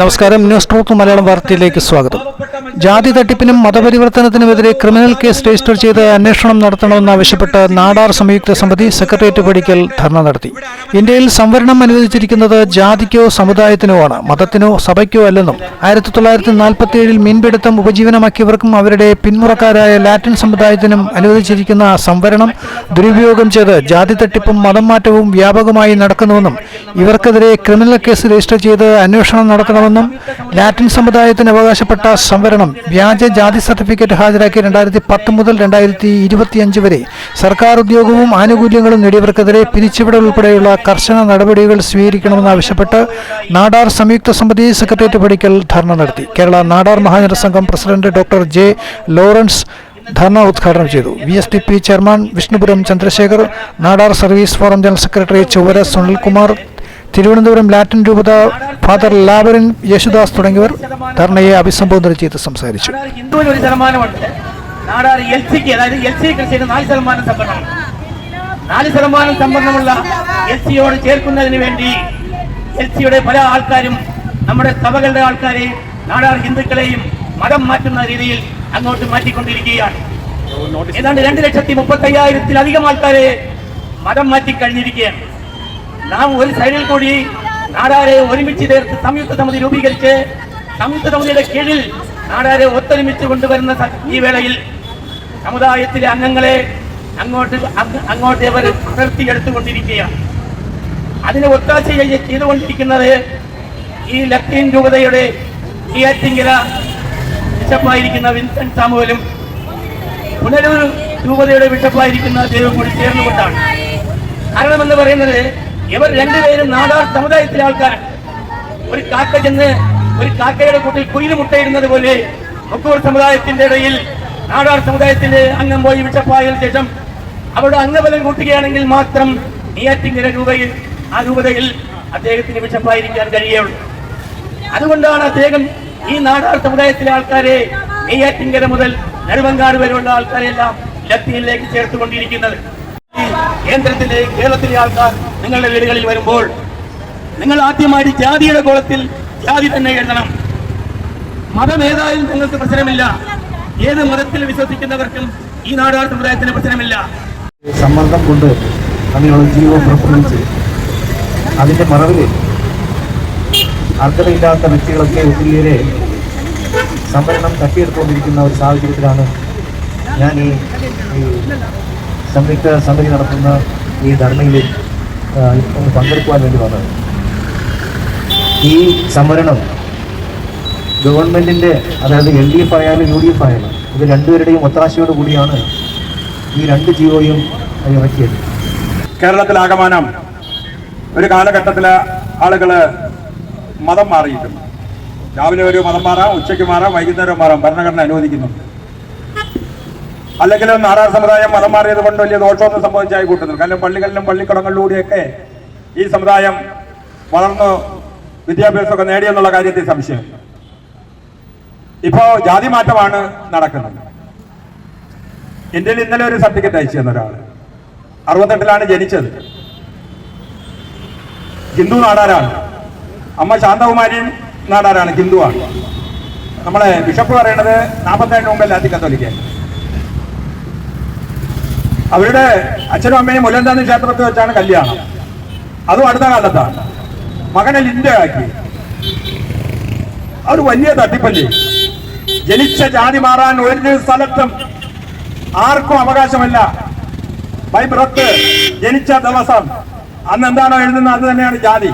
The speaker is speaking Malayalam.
നമസ്കാരം. ന്യൂസ് ട്രൂത്ത് മലയാളം വാർത്തയിലേക്ക് സ്വാഗതം. ജാതി തട്ടിപ്പിനും മതപരിവർത്തനത്തിനുമെതിരെ ക്രിമിനൽ കേസ് രജിസ്റ്റർ ചെയ്ത് അന്വേഷണം നടത്തണമെന്നാവശ്യപ്പെട്ട് നാടാർ സംയുക്ത സമിതി സെക്രട്ടേറിയറ്റ് പടിക്കൽ ധർണ നടത്തി. ഇന്ത്യയിൽ സംവരണം അനുവദിച്ചിരിക്കുന്നത് ജാതിക്കോ സമുദായത്തിനോ ആണ് മതത്തിനോ സഭയ്ക്കോ അല്ലെന്നും ആയിരത്തി തൊള്ളായിരത്തി നാൽപ്പത്തി ഏഴിൽ മീൻപിടുത്തം ഉപജീവനമാക്കിയവർക്കും അവരുടെ പിന്മുറക്കാരായ ലാറ്റിൻ സമുദായത്തിനും അനുവദിച്ചിരിക്കുന്ന സംവരണം ദുരുപയോഗം ചെയ്ത് ജാതി തട്ടിപ്പും മതം മാറ്റവും വ്യാപകമായി നടക്കുന്നുവെന്നും ഇവർക്കെതിരെ ക്രിമിനൽ കേസ് രജിസ്റ്റർ ചെയ്ത് അന്വേഷണം നടത്തണമെന്നും ലാറ്റിൻ സമുദായത്തിന് അവകാശപ്പെട്ട സംവരണം വ്യാജ ജാതി സർട്ടിഫിക്കറ്റ് ഹാജരാക്കി രണ്ടായിരത്തി പത്ത് മുതൽ രണ്ടായിരത്തി ഇരുപത്തിയഞ്ച് വരെ സർക്കാർ ഉദ്യോഗവും ആനുകൂല്യങ്ങളും നേടിയവർക്കെതിരെ പിരിച്ചുവിടൽ ഉൾപ്പെടെയുള്ള കർശന നടപടികൾ സ്വീകരിക്കണമെന്നാവശ്യപ്പെട്ട് നാടാർ സംയുക്ത സമിതി സെക്രട്ടേറിയറ്റ് പടിക്കൽ ധർണ നടത്തി. Kerala Nadar Mahajana Sangham president doctor J Lawrence dharna ഉദ്ഘാടനം ചെയ്തു. V S D P chairman Vishnupuram Chandrasekhar Nadar service forum general secretary Chowara Sunilkumar Thiruvananthapuram Latin രൂപത ഫാദർ ലാബറിൻ യേശുദാസ് തുടങ്ങിയവർ ധർണയെ അഭിസംബോധന ചെയ്ത് സംസാരിച്ചു. ഒരു അതായത് നാല് ശതമാനം സംഭരണമുണ്ട്. നാല് എൽ സിയോട് ചേർക്കുന്നതിന് വേണ്ടി എൽ സിയുടെ പല ആൾക്കാരും നമ്മുടെ സഭകളുടെ ആൾക്കാരെയും നാടാർ ഹിന്ദുക്കളെയും മതം മാറ്റുന്ന രീതിയിൽ അങ്ങോട്ട് മാറ്റിക്കൊണ്ടിരിക്കുകയാണ്. ഏതാണ്ട് രണ്ട് ലക്ഷത്തി മുപ്പത്തി അയ്യായിരത്തിലധികം ആൾക്കാരെ മതം മാറ്റി കഴിഞ്ഞിരിക്കുകയാണ്. നാം ഒരു സൈഡിൽ കൂടി നാടാരെ ഒരുമിച്ച് ചേർത്ത് സംയുക്ത സമിതി രൂപീകരിച്ച് സംയുക്ത സമിതിയുടെ കീഴിൽ നാടാരെ ഒത്തൊരുമിച്ച് കൊണ്ടുവരുന്ന ഈ വേളയിൽ സമുദായത്തിലെ അംഗങ്ങളെ അങ്ങോട്ട് അങ്ങ് അങ്ങോട്ട് അവർ അടർത്തിയെടുത്തുകൊണ്ടിരിക്കുകയാണ് അതിന് ഒത്താശ ചെയ്ത് ചെയ്തുകൊണ്ടിരിക്കുന്നത് ഈ ലത്തീൻ രൂപതയുടെ ഈയാറ്റിങ്കര ബിഷപ്പായിരിക്കുന്ന വിൻസെന്റ് സാമുവലും പുനലൂർ രൂപതയുടെ ബിഷപ്പായിരിക്കുന്ന ദൈവം കൂടി ചേർന്നുകൊണ്ടാണ്. കാരണമെന്ന് പറയുന്നത് ഇവർ രണ്ടുപേരും നാടാർ സമുദായത്തിലെ ആൾക്കാർ ഒരു കാക്ക ചെന്ന് ഒരു കാക്കയുടെ കൂട്ടിൽ കുയിൽ മുട്ടയിടുന്നത് പോലെ മുക്കൂർ സമുദായത്തിന്റെ ഇടയിൽ നാടാർ സമുദായത്തിന്റെ അംഗം പോയി ബിഷപ്പായതിനു ശേഷം അവരുടെ അംഗബലം കൂട്ടുകയാണെങ്കിൽ മാത്രം നെയ്യാറ്റിങ്കര രൂപയിൽ ആ രൂപതയിൽ അദ്ദേഹത്തിന് വിഷപ്പായിരിക്കാൻ കഴിയുള്ളൂ. അതുകൊണ്ടാണ് അദ്ദേഹം ഈ നാടാർ സമുദായത്തിലെ ആൾക്കാരെ നെയ്യാറ്റിങ്കര മുതൽ നെടുവങ്കാട് വരെയുള്ള ആൾക്കാരെല്ലാം ലത്തീനിലേക്ക് ചേർത്തുകൊണ്ടിരിക്കുന്നത്. കേന്ദ്രത്തിലെ കേരളത്തിലെ ആൾക്കാർ നിങ്ങളുടെ വീടുകളിൽ വരുമ്പോൾ നിങ്ങൾ ആദ്യമായിട്ട് ജാതിയുടെ കോളത്തിൽ ജാതി തന്നെ എഴുതണം. മതമേതായാലും നിങ്ങൾക്ക് പ്രശ്നമില്ല. ഏത് മതത്തിൽ വിശ്വസിക്കുന്നവർക്കും ഈ നാടാർ സമുദായത്തിന് പ്രശ്നമില്ല. സമ്മർദ്ദം കൊണ്ട് അങ്ങനെയുള്ള ജീവൻ പ്രസവിച്ച് അതിന്റെ മറവിൽ അർഹതയില്ലാത്ത വ്യക്തികളൊക്കെ ഒത്തിരിയേറെ സംവരണം തട്ടിയെടുത്തുകൊണ്ടിരിക്കുന്ന ഒരു സാഹചര്യത്തിലാണ് ഞാൻ ഈ സംയുക്ത സമിതി നടത്തുന്ന ഈ ധർമ്മയിൽ പങ്കെടുക്കുവാൻ വേണ്ടി വന്നത്. ഈ സംവരണം ഗവൺമെന്റിന്റെ അതായത് എൽ ഡി എഫ് ആയാലും യു ഡി എഫ് ആയാലും ഇത് രണ്ടുപേരുടെയും ഒത്താശയോട് കൂടിയാണ് ഈ രണ്ട് ജീവോയും ഇറക്കിയത്. കേരളത്തിലാകമാനം ഒരു കാലഘട്ടത്തിൽ ആളുകൾ മതം മാറിയിട്ടുണ്ട്. രാവിലെ ഒരു മതം മാറാം ഉച്ചയ്ക്ക് മാറാം വൈകുന്നേരം മാറാം ഭരണഘടന അനുവദിക്കുന്നുണ്ട്. അല്ലെങ്കിലും നാടാർ സമുദായം മതം മാറിയത് കൊണ്ട് വലിയ ദോഷമൊന്നും സംഭവിച്ചായി കൂട്ടുന്നു കാരണം പള്ളികളിലും പള്ളിക്കുടങ്ങളിലൂടെയൊക്കെ ഈ സമുദായം വളർന്നു വിദ്യാഭ്യാസമൊക്കെ നേടിയെന്നുള്ള കാര്യത്തിൽ സംശയം. ഇപ്പോ ജാതി മാറ്റമാണ് നടക്കുന്നത്. ഇന്ത്യയിൽ ഇന്നലെ ഒരു സർട്ടിഫിക്കറ്റ് അയച്ചു തന്ന ഒരാൾ. അറുപത്തെട്ടിലാണ് ജനിച്ചത്. ഹിന്ദു നാടാരാണ്. അമ്മ ശാന്തകുമാരി നാടാരാണ്. ഹിന്ദുവാണ്. നമ്മളെ ബിഷപ്പ് പറയണത് നാൽപ്പത്തേഴിന് മുമ്പ് ലാത്തി കത്തോലിക്ക അവരുടെ അച്ഛനും അമ്മയും മുലന്താന്ന് ക്ഷേത്രത്തിൽ വെച്ചാണ് കല്യാണം. അതും അടുത്ത കാലത്താണ്. മകനെ ലിൻഡയാക്കി അവർ വലിയ തട്ടിപ്പല്ലേ? ജനിച്ച ജാതി മാറാൻ ഒരു സ്ഥലത്തും ആർക്കും അവകാശമല്ല. ബൈ ബ്രത്ത് ജനിച്ച ദിവസം അന്ന് എന്താണോ എഴുതുന്നത് അത് തന്നെയാണ് ജാതി.